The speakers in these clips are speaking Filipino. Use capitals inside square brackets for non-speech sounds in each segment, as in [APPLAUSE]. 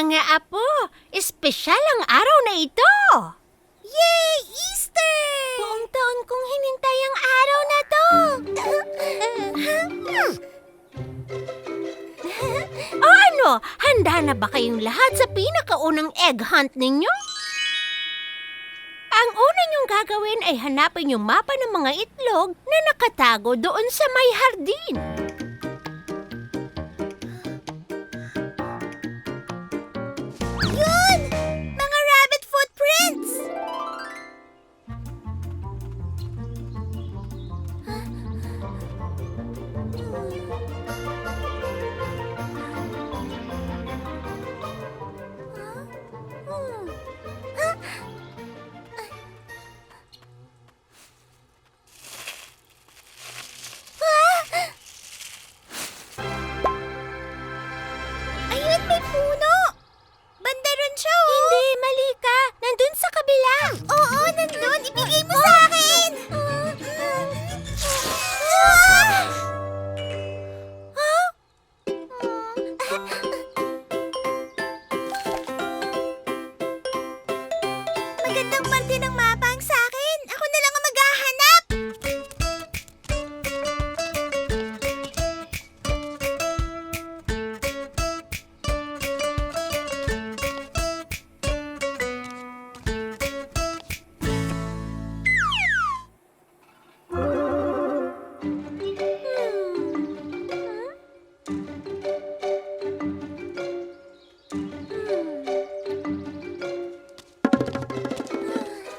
Mga apo, espesyal ang araw na ito! Yay! Easter! Buong taon kong hinintay ang araw na to! [LAUGHS] o ano, handa na ba kayong lahat sa pinakaunang egg hunt ninyo? Ang una niyong gagawin ay hanapin yung mapa ng mga itlog na nakatago doon sa may hardin.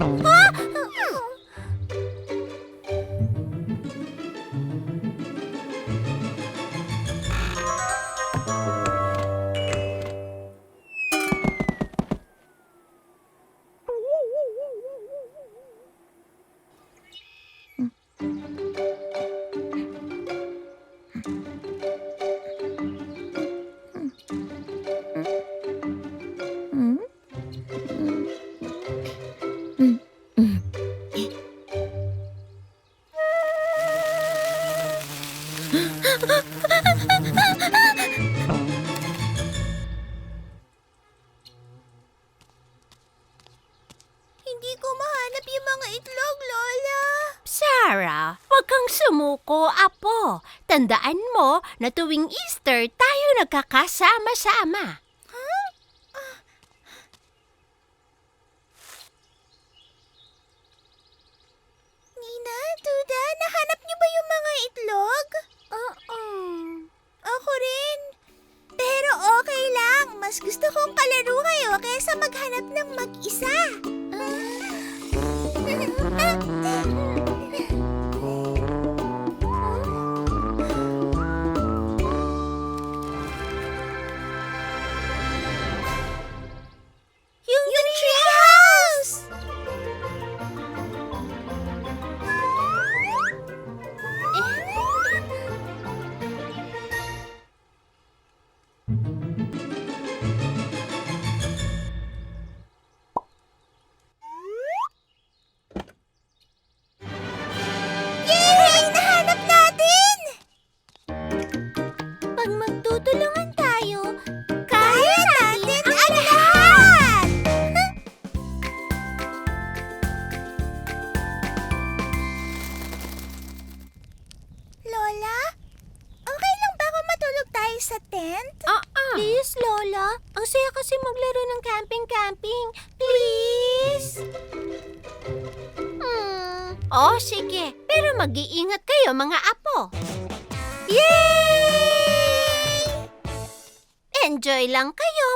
啊 Hindi ko mahanap yung mga itlog, Lola. Sarah, huwag kang sumuko, apo. Tandaan mo na tuwing Easter tayo nagkakasama-sama. Nina, Duda, nahanap niyo ba yung mga itlog? Oo. Ako rin. Pero okay lang. Mas gusto kong palaro kayo kaysa maghanap ng mag-isa. Yung, [LAUGHS]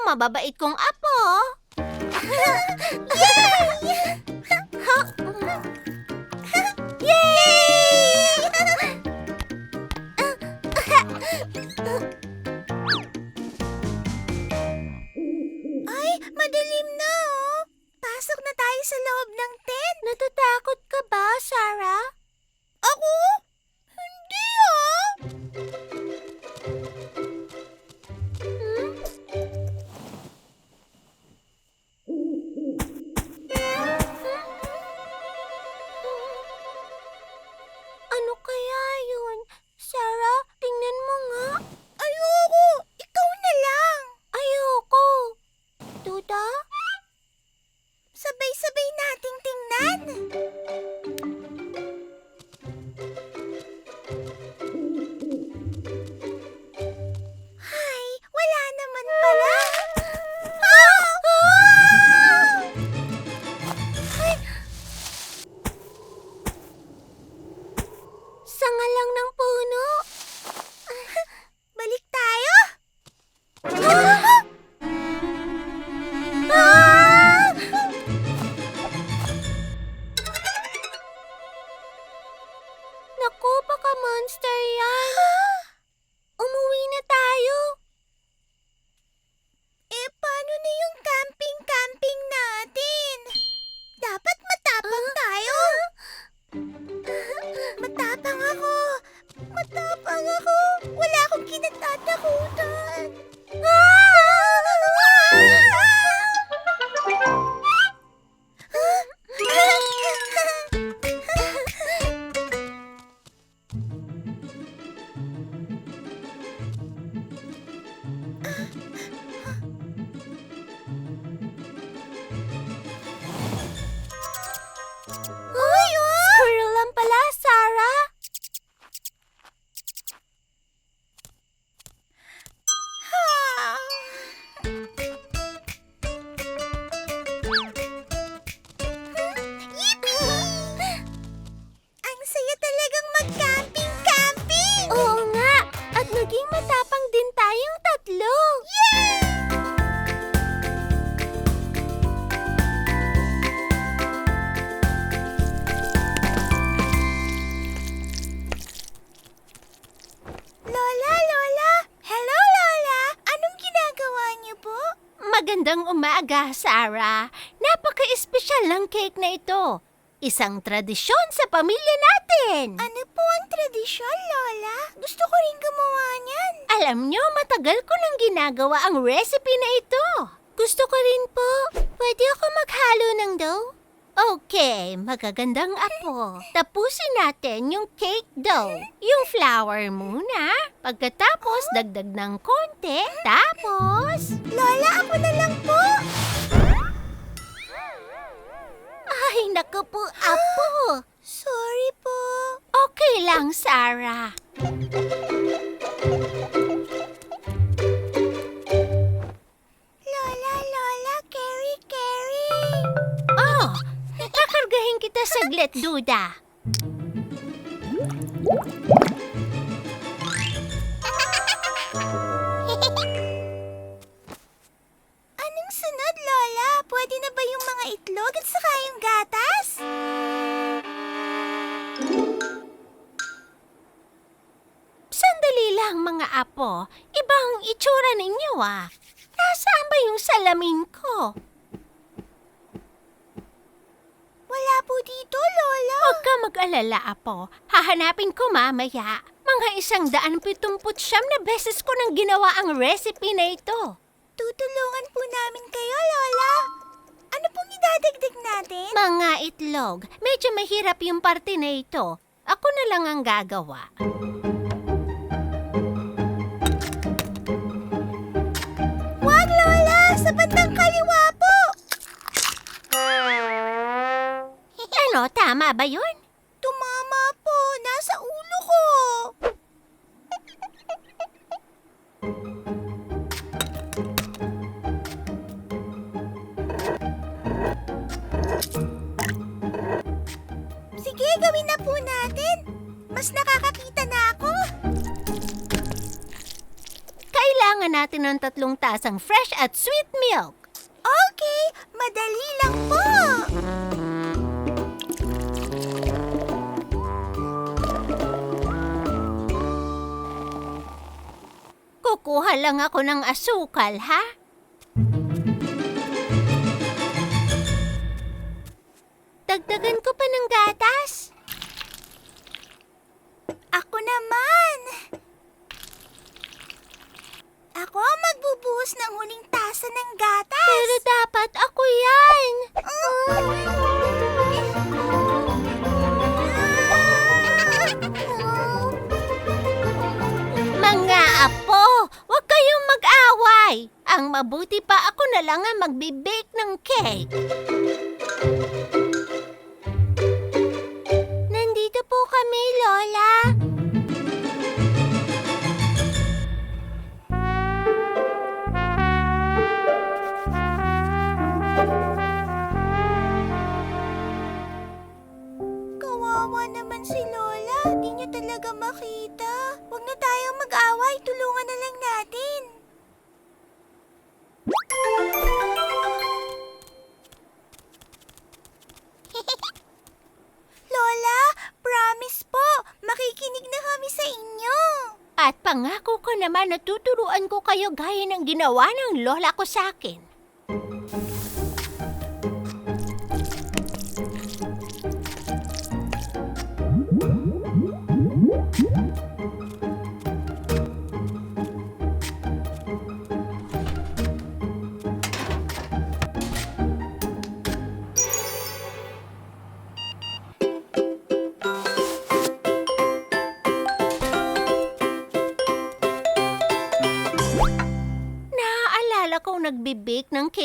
mababait kong apo. Monster yan. [GASPS] [GASPS] Magandang umaga, Sarah. Napaka-espesyal ng cake na ito. Isang tradisyon sa pamilya natin. Ano po ang tradisyon, Lola? Gusto ko rin gumawa niyan. Alam nyo, matagal ko nang ginagawa ang recipe na ito. Gusto ko rin po. Pwede ako maghalo ng dough? Okay, magagandang apo. Tapusin natin yung cake dough. Yung flour muna. Pagkatapos, dagdag ng konti. Tapos... Lola, ako na lang po. Ay, naku po, apo. Sorry po. Okay lang, Sarah. Saglit, Duda. [LAUGHS] Anong sunod, Lola? Pwede na ba yung mga itlog at saka yung gatas? Sandali lang, mga apo. Ibang itsura ninyo, ah. Nasaan ba yung salamin ko? Po dito, Lola. Huwag ka mag-alala, apo. Hahanapin ko mamaya. Mga isang daan pitumput siyam na beses ko nang ginawa ang recipe na ito. Tutulungan po namin kayo, Lola. Ano pong idadagdag natin? Mga itlog. Medyo mahirap yung parte na ito. Ako na lang ang gagawa. Ano, tama ba yun? Tumama po. Nasa ulo ko. Sige, gawin na po natin. Mas nakakakita na ako. Kailangan natin ng tatlong tasang fresh at sweet milk. Okay, madali lang po. Kukuha lang ako ng asukal, ha? Dagdagan ko pa ng gatas. Ako naman. Ako ang magbubuhos ng huling tasa ng gatas. Pero dapat ako yan. Mga mag-away. Ang mabuti pa ako na lang ang magbe-bake ng cake. Kayo gaya ng ginawa ng lola ko sa akin.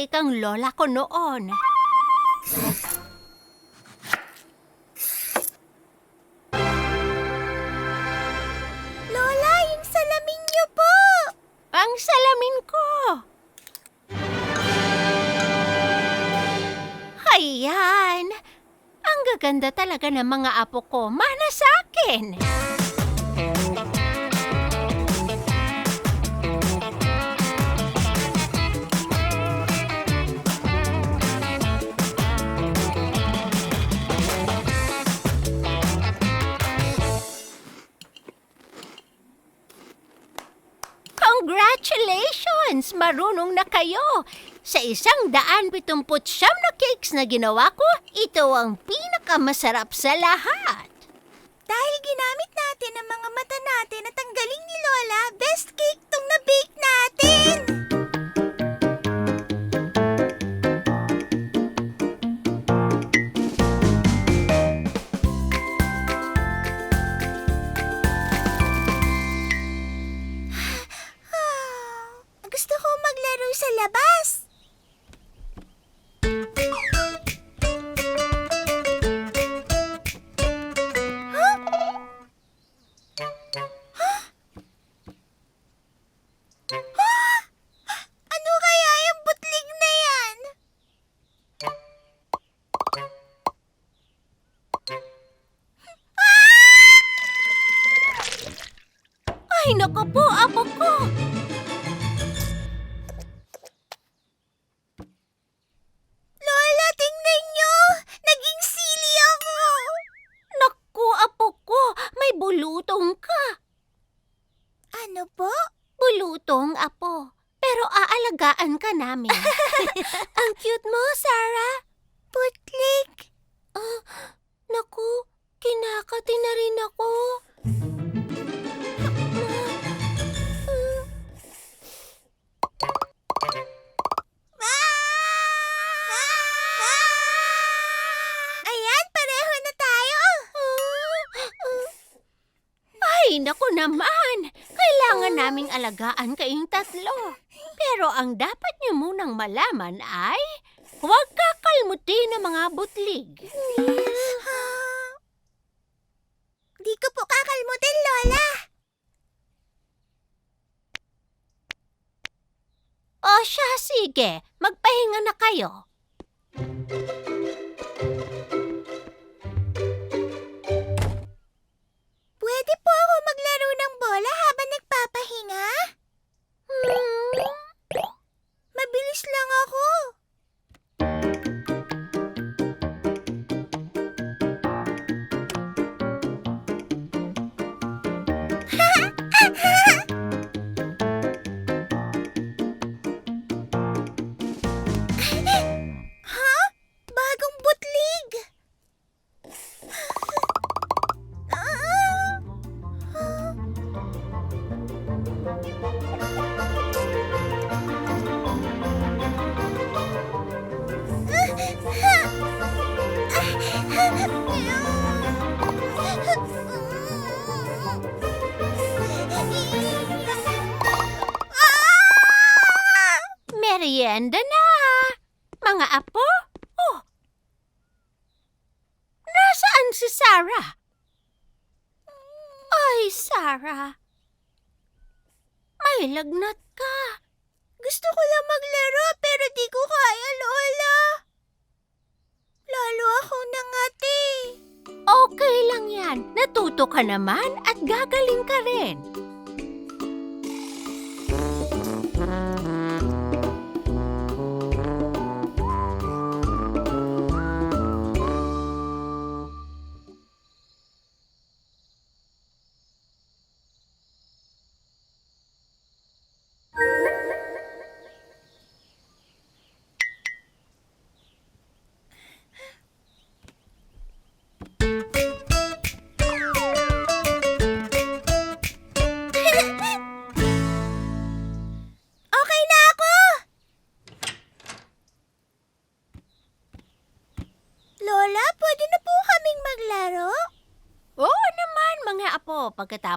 Cake ang lola ko noon. Lola, yung salamin niyo po. Ang salamin ko! Ayan! Ang gaganda talaga ng mga apo ko. Mana sa akin! Marunong na kayo! Sa isang daan pitumput siyam na cakes na ginawa ko, ito ang pinakamasarap sa lahat. Dahil ginamit natin ang mga mata natin at ang galing ni Lola, best cake tong na-bake natin! Maglaro sa alagaan kayong tatlo. Pero ang dapat niyo munang malaman ay huwag kakalmutin ng mga butlig. Di ko po kakalmutin, Lola! O siya, sige. Magpahinga na kayo. Pwede po ako maglaro ng bola habang nagpapahinga? Hmm, Mabilis lang ako. Hoy, lagnat ka. Gusto ko lang maglaro pero di ko kaya, Lola. Lalo ako nangati. Okay lang yan. Natuto ka naman at gagaling ka rin.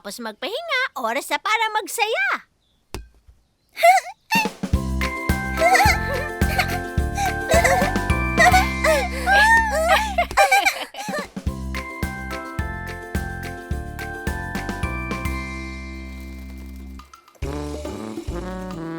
Matapos magpahinga, oras na para magsaya. Mm-hmm. [LAUGHS]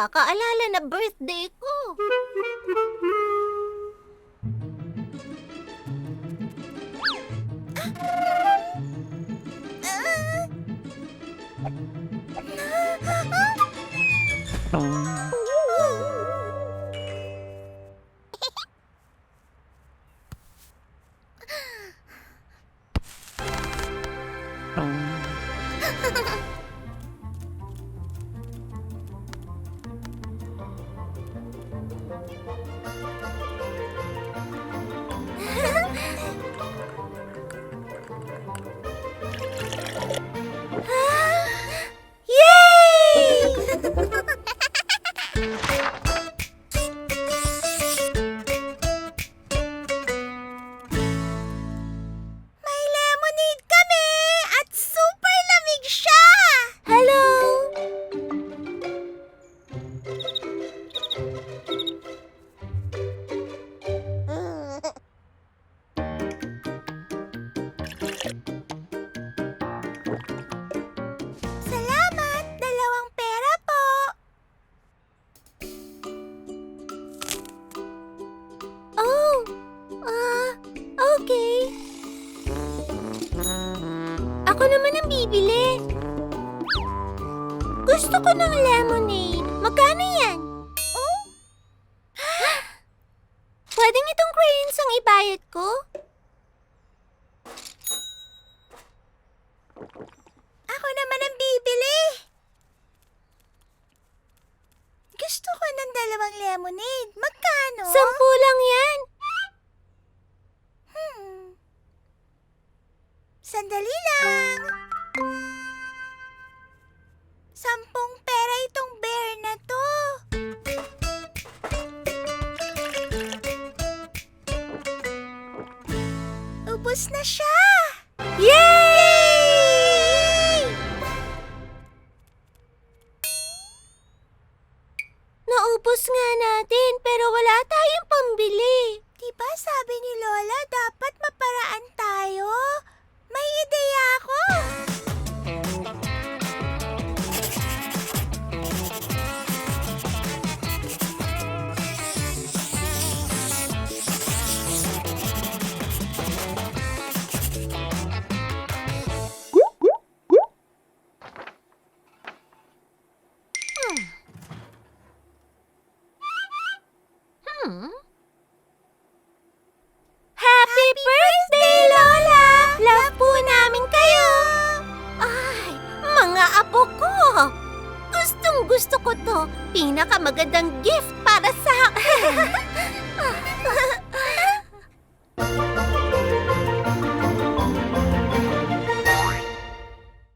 nakakaalala na birthday ko. bibili. Gusto ko ng lemonade. Magkano yan? Tapos na siya! Yay!